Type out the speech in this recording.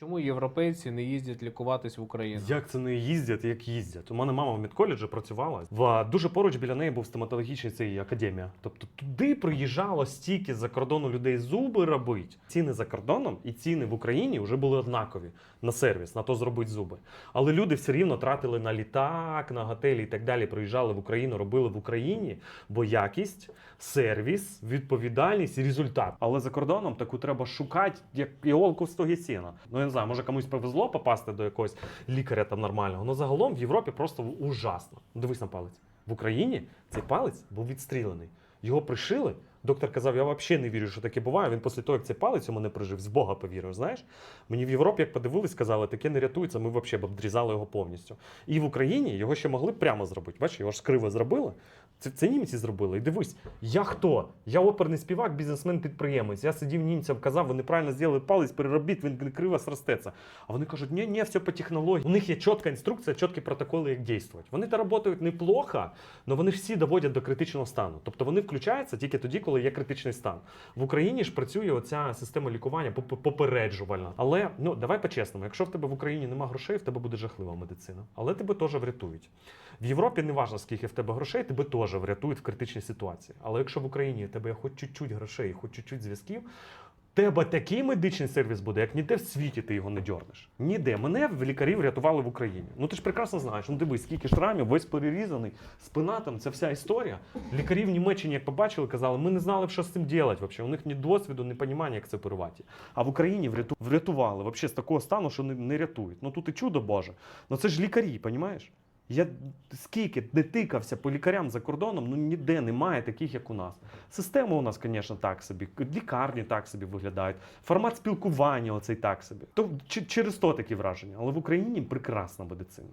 Чому європейці не їздять лікуватись в Україну? Як це не їздять, як їздять? У мене мама в медколеджі працювала. В дуже поруч біля неї був стоматологічний цей академія. Тобто туди приїжджало стільки за кордону людей зуби робить. Ціни за кордоном і ціни в Україні вже були однакові на сервіс, на то зробить зуби. Але люди все рівно тратили на літак, на готелі і так далі. Приїжджали в Україну, робили в Україні, бо якість, сервіс, відповідальність і результат. Але за кордоном таку треба шукати, як іолку в стогі сіна. Не знаю, може комусь повезло попасти до якогось лікаря там нормального. Ну загалом в Європі просто ужасно. Ну, Дивись на палець. В Україні цей палець був відстрілений. Його пришили. Доктор казав, я взагалі не вірю, що таке буває. Він після того, як цей палець у мене прижив, з Бога повірив. Знаєш? Мені в Європі, як подивились, сказали, таке не рятується, ми взагалі б обдрізали його повністю. І в Україні його ще могли прямо зробити. Бачиш, його ж криво зробили. Це, це німці зробили. І дивись, я хто? Я оперний співак, бізнесмен, підприємець. Я сидів німцям, казав, ви неправильно зробили палець, переробіть, він криво сростеться. А вони кажуть, ні, ні, все по технології. У них є чітка інструкція, чіткі протоколи, як дійствувати. Вони та працюють неплохо, але вони всі доводять до критичного стану. Тобто вони включаються тільки тоді, коли є критичний стан. В Україні ж працює оця система лікування попереджувальна. Але ну давай по-чесному, якщо в тебе в Україні нема грошей, в тебе буде жахлива медицина. Але тебе теж врятують. В Європі не важливо, скільки в тебе грошей, тебе теж врятують в критичній ситуації. Але якщо в Україні в тебе є хоч чуть-чуть грошей, хоч чуть-чуть зв'язків. Тебе такий медичний сервіс буде, як ніде в світі ти його не дьорнеш. Ніде. Мене в лікарів рятували в Україні. Ну ти ж прекрасно знаєш. Ну дивись, скільки шрамів, весь перерізаний, спина там, це вся історія. Лікарі в Німеччині, як побачили, казали, ми не знали, що з цим робити. Вообще. У них ні досвіду, ні розуміння, як це оперувати. А в Україні вряту- врятували вообще, з такого стану, що не, не рятують. Ну тут і чудо Боже. Ну це ж лікарі, розумієш? Я скільки не тикався по лікарям за кордоном, ну ніде немає таких, як у нас. Система у нас, звісно, так собі, лікарні так собі виглядають, формат спілкування оцей так собі. То через то такі враження. Але в Україні прекрасна медицина.